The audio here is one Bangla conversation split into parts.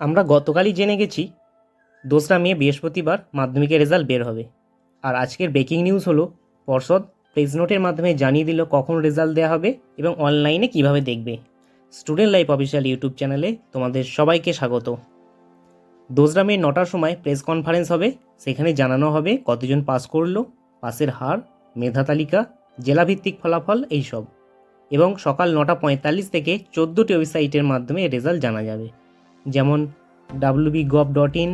আমরা গতকালই জেনে গেছি, দোসরা মে, বৃহস্পতিবার মাধ্যমিকের রেজাল্ট বের হবে। আর আজকের ব্রেকিং নিউজ হলো, পর্ষদ প্রেস নোটের মাধ্যমে জানিয়ে দিল কখন রেজাল্ট দেওয়া হবে এবং অনলাইনে কীভাবে দেখবে। স্টুডেন্ট লাইফ অফিসিয়াল ইউটিউব চ্যানেলে তোমাদের সবাইকে স্বাগত। দোসরা মে, নটার সময় প্রেস কনফারেন্স হবে, সেখানে জানানো হবে কতজন পাস করল, পাসের হার, মেধা তালিকা, জেলাভিত্তিক ফলাফল, এইসব। এবং সকাল নটা পঁয়তাল্লিশ থেকে চোদ্দোটি ওয়েবসাইটের মাধ্যমে রেজাল্ট জানা যাবে। যেমন WB gov dot in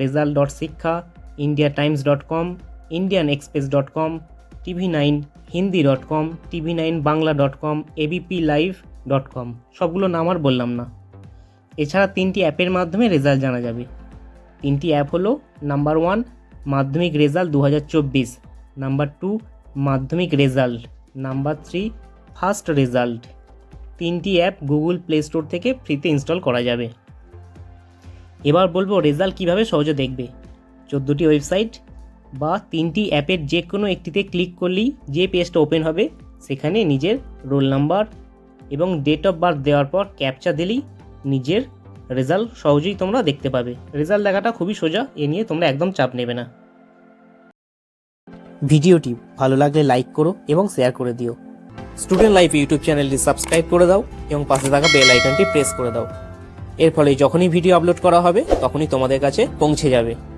result dot Shiksha India Times dot com Indian Express dot com TV nine Hindi dot com TV nine Bangla dot com ABP live dot com সবগুলো নাম আর বললাম না। এছাড়া তিনটি অ্যাপের মাধ্যমে রেজাল্ট জানা যাবে। তিনটি অ্যাপ হলো নাম্বার ওয়ান মাধ্যমিক রেজাল্ট দু হাজার চব্বিশ number two Madhyamik result number three first result তিনটি অ্যাপ গুগল প্লে স্টোর থেকে ফ্রিতে ইনস্টল করা যাবে। এবার বলব রেজাল্ট কীভাবে সহজে দেখবে। চোদ্দোটি ওয়েবসাইট বা তিনটি অ্যাপের যে কোনো একটিতে ক্লিক করলেই যে পেজটা ওপেন হবে, সেখানে নিজের রোল নাম্বার এবং ডেট অফ বার্থ দেওয়ার পর ক্যাপচা দিলেই নিজের রেজাল্ট সহজেই তোমরা দেখতে পাবে। রেজাল্ট দেখাটা খুবই সোজা, এ নিয়ে তোমরা একদম চাপ নেবে না। ভিডিওটি ভালো লাগলে লাইক করো এবং শেয়ার করে দিও। স্টুডেন্ট লাইফ ইউটিউব চ্যানেলটি সাবস্ক্রাইব করে দাও এবং পাশে থাকা বেল আইকনটি প্রেস করে দাও। এর ফলে যখনই ভিডিও আপলোড করা হবে তখনই তোমাদের কাছে পৌঁছে যাবে।